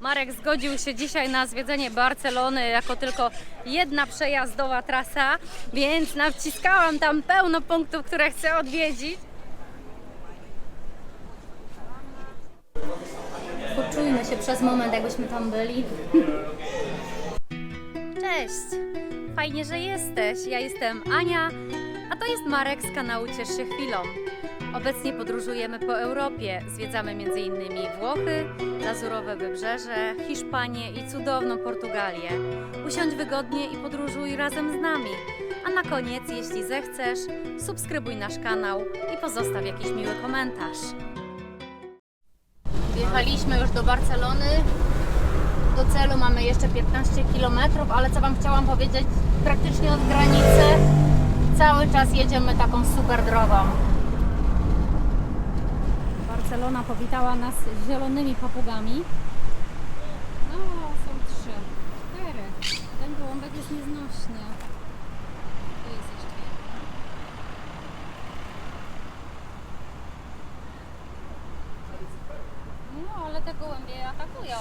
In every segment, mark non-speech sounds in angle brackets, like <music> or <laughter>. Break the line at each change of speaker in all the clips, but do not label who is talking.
Marek zgodził się dzisiaj na zwiedzenie Barcelony jako tylko jedna przejazdowa trasa, więc nawciskałam tam pełno punktów, które chcę odwiedzić. Poczujmy się przez moment, jakbyśmy tam byli. <laughs> Cześć! Fajnie, że jesteś. Ja jestem Ania, a to jest Marek z kanału Ciesz się chwilą. Obecnie podróżujemy po Europie. Zwiedzamy m.in. Włochy, Lazurowe Wybrzeże, Hiszpanię i cudowną Portugalię. Usiądź wygodnie i podróżuj razem z nami. A na koniec, jeśli zechcesz, subskrybuj nasz kanał i pozostaw jakiś miły komentarz. Wjechaliśmy już do Barcelony. Do celu mamy jeszcze 15 km, ale co Wam chciałam powiedzieć, praktycznie od granicy cały czas jedziemy taką super drogą. Barcelona powitała nas zielonymi papugami. No, są trzy, cztery. Ten gołąbek jest nieznośny. Tu jest jeszcze jeden. No, ale te gołębie atakują.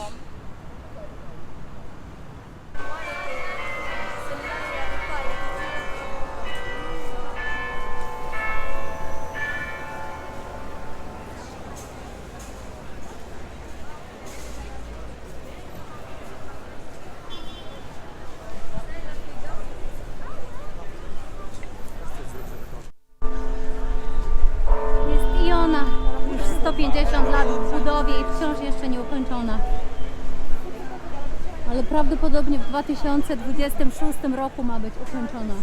Prawdopodobnie w 2026 roku ma być ukończona.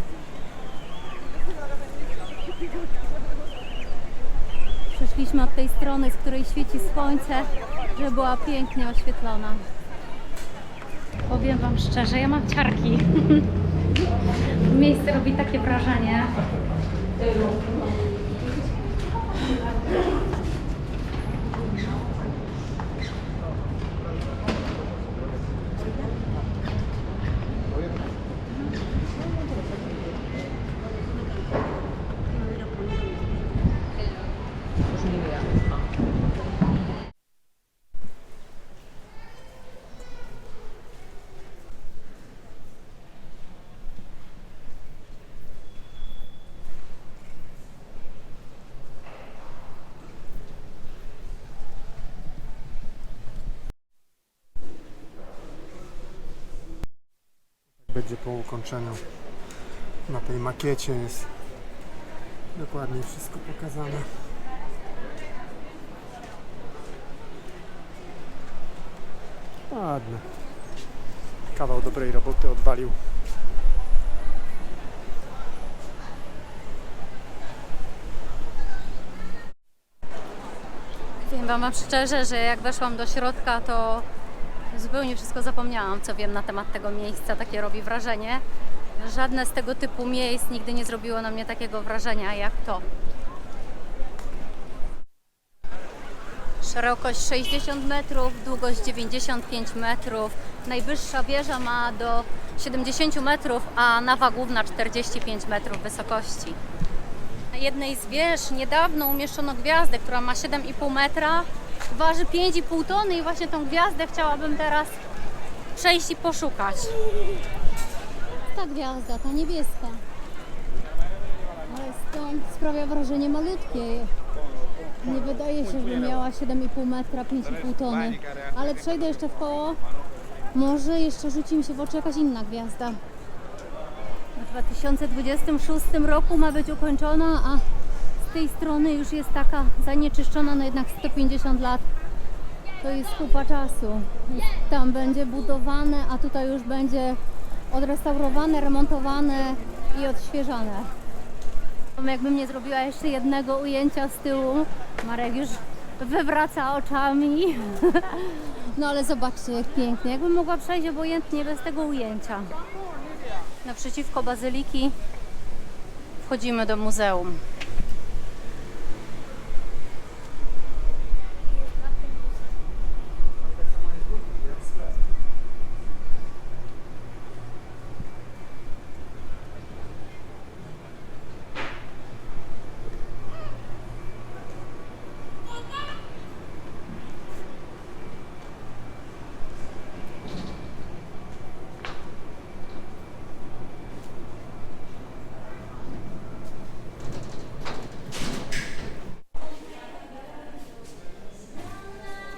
Przeszliśmy od tej strony, z której świeci słońce, żeby była pięknie oświetlona. Powiem Wam szczerze, ja mam ciarki. <laughs> Miejsce robi takie wrażenie.
Będzie po ukończeniu. Na tej makiecie jest dokładnie wszystko pokazane. Ładne. Kawał dobrej roboty odwalił.
Powiem Wam szczerze, że jak weszłam do środka, to zupełnie wszystko zapomniałam, co wiem na temat tego miejsca. Takie robi wrażenie. Żadne z tego typu miejsc nigdy nie zrobiło na mnie takiego wrażenia jak to. Szerokość 60 metrów, długość 95 metrów. Najwyższa wieża ma do 70 metrów, a nawa główna 45 metrów wysokości. Na jednej z wież niedawno umieszczono gwiazdę, która ma 7,5 metra, waży 5,5 tony i właśnie tą gwiazdę chciałabym teraz przejść i poszukać. Ta gwiazda, ta niebieska. Stąd sprawia wrażenie malutkiej. Nie wydaje się, żeby miała 7,5 metra, 5,5 tony. Ale przejdę jeszcze w koło. Może jeszcze rzuci mi się w oczy jakaś inna gwiazda. W 2026 roku ma być ukończona, a z tej strony już jest taka zanieczyszczona na jednak 150 lat. To jest kupa czasu. Tam będzie budowane, a tutaj już będzie odrestaurowane, remontowane i odświeżane. Jakbym nie zrobiła jeszcze jednego ujęcia z tyłu, Marek już wywraca oczami. <laughs> No ale zobaczcie jak pięknie. Jakbym mogła przejść obojętnie bez tego ujęcia. Naprzeciwko bazyliki wchodzimy do muzeum.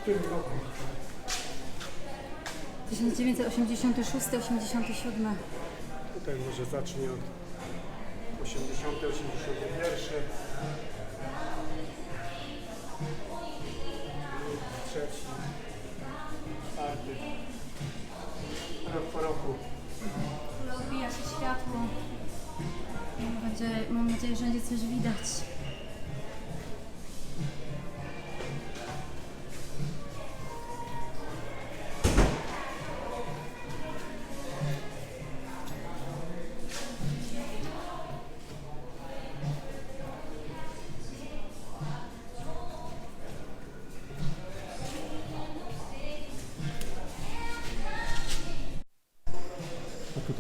Którym roku?
1986, 87.
Tutaj może zacznie od 80, 81. Trzeci. Czwarty. Rok po roku.
Odbija się światło. Nadzieję, mam nadzieję, że będzie coś widać.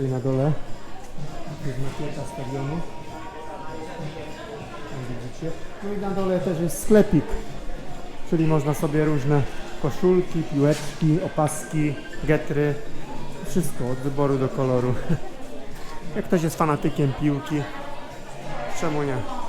Tutaj na dole jest makieta stadionu. Widzicie. No i na dole też jest sklepik, czyli można sobie różne koszulki, piłeczki, opaski, getry, wszystko od wyboru do koloru. <laughs> Jak ktoś jest fanatykiem piłki, czemu nie?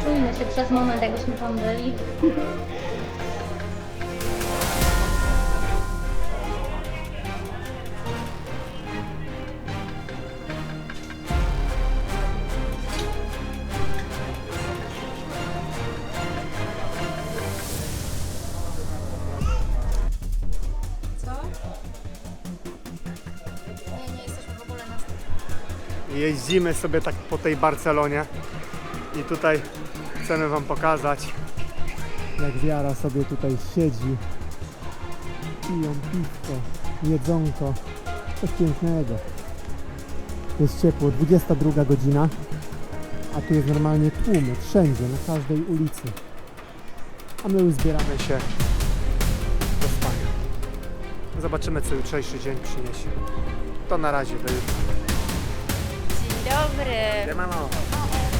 Poczujmy się przez moment, jakbyśmy tam byli. Co? Nie, nie jesteśmy w ogóle na
Jeździmy sobie tak po tej Barcelonie i tutaj chcemy Wam pokazać. Jak wiara sobie tutaj siedzi. Piją piwko, jedzonko. Coś pięknego. Jest ciepło, 22 godzina. A tu jest normalnie tłumy wszędzie, na każdej ulicy. A my już zbieramy się do spania. Zobaczymy co jutrzejszy dzień przyniesie. To na razie, do jutra.
Dzień dobry.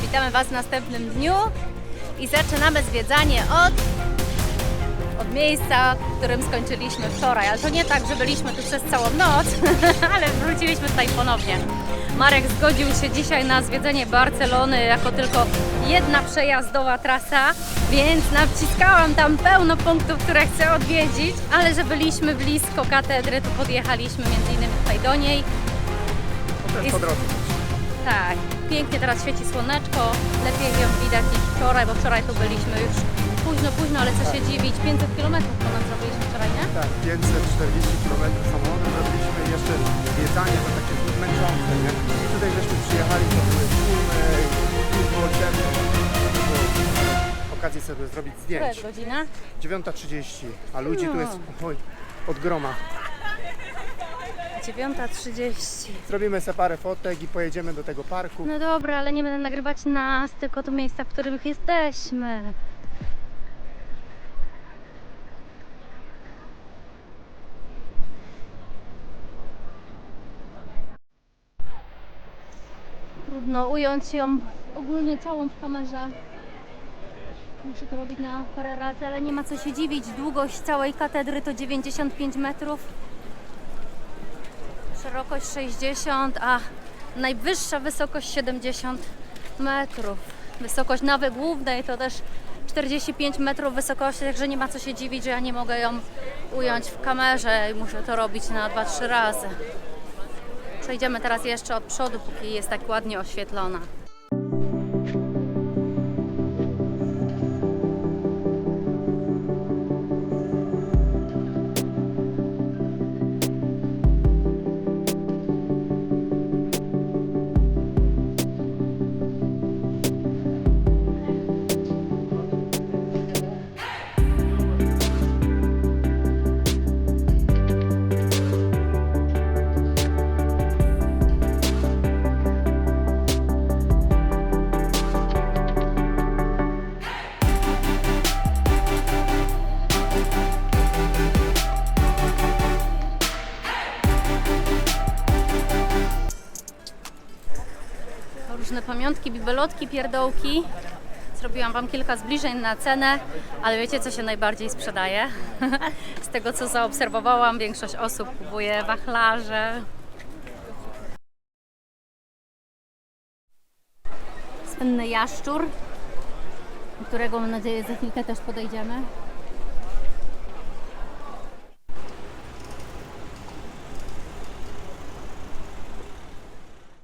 Witamy Was w następnym dniu i zaczynamy zwiedzanie od, od miejsca, w którym skończyliśmy wczoraj. Ale to nie tak, że byliśmy tu przez całą noc, <laughs> ale wróciliśmy tutaj ponownie. Marek zgodził się dzisiaj na zwiedzenie Barcelony jako tylko jedna przejazdowa trasa, więc nawciskałam tam pełno punktów, które chcę odwiedzić, ale że byliśmy blisko katedry, to podjechaliśmy między innymi tutaj do niej. Jest-
po drodze.
Tak, pięknie teraz świeci słoneczko, lepiej ją widać niż wczoraj, bo wczoraj tu byliśmy już późno, późno, ale co się dziwić, 500 km ponad zrobiliśmy wczoraj, nie?
Tak, 540 km samochodem robiliśmy jeszcze zwiedzanie, to takie męczące, nie? I tutaj żeśmy przyjechali, to były tłumy, było ciemno, to było okazję sobie zrobić
To
zdjęć.
jest godzina.
9.30, a ludzi tu jest oj, od groma.
9.30.
Zrobimy sobie parę fotek i pojedziemy do tego parku.
No dobra, ale nie będę nagrywać nas, tylko to miejsca, w których jesteśmy. Trudno ująć ją ogólnie całą w kamerze. Muszę to robić na parę razy, ale nie ma co się dziwić. Długość całej katedry to 95 metrów. Szerokość 60, a najwyższa wysokość 70 metrów. Wysokość nawy głównej to też 45 metrów wysokości, także nie ma co się dziwić, że ja nie mogę ją ująć w kamerze i muszę to robić na 2-3 razy. Przejdziemy teraz jeszcze od przodu, póki jest tak ładnie oświetlona. Pamiątki, bibelotki, pierdołki. Zrobiłam Wam kilka zbliżeń na cenę, ale wiecie co się najbardziej sprzedaje? <laughs> Z tego co zaobserwowałam, większość osób kupuje wachlarze. Słynny jaszczur, do którego mam nadzieję za chwilkę też podejdziemy.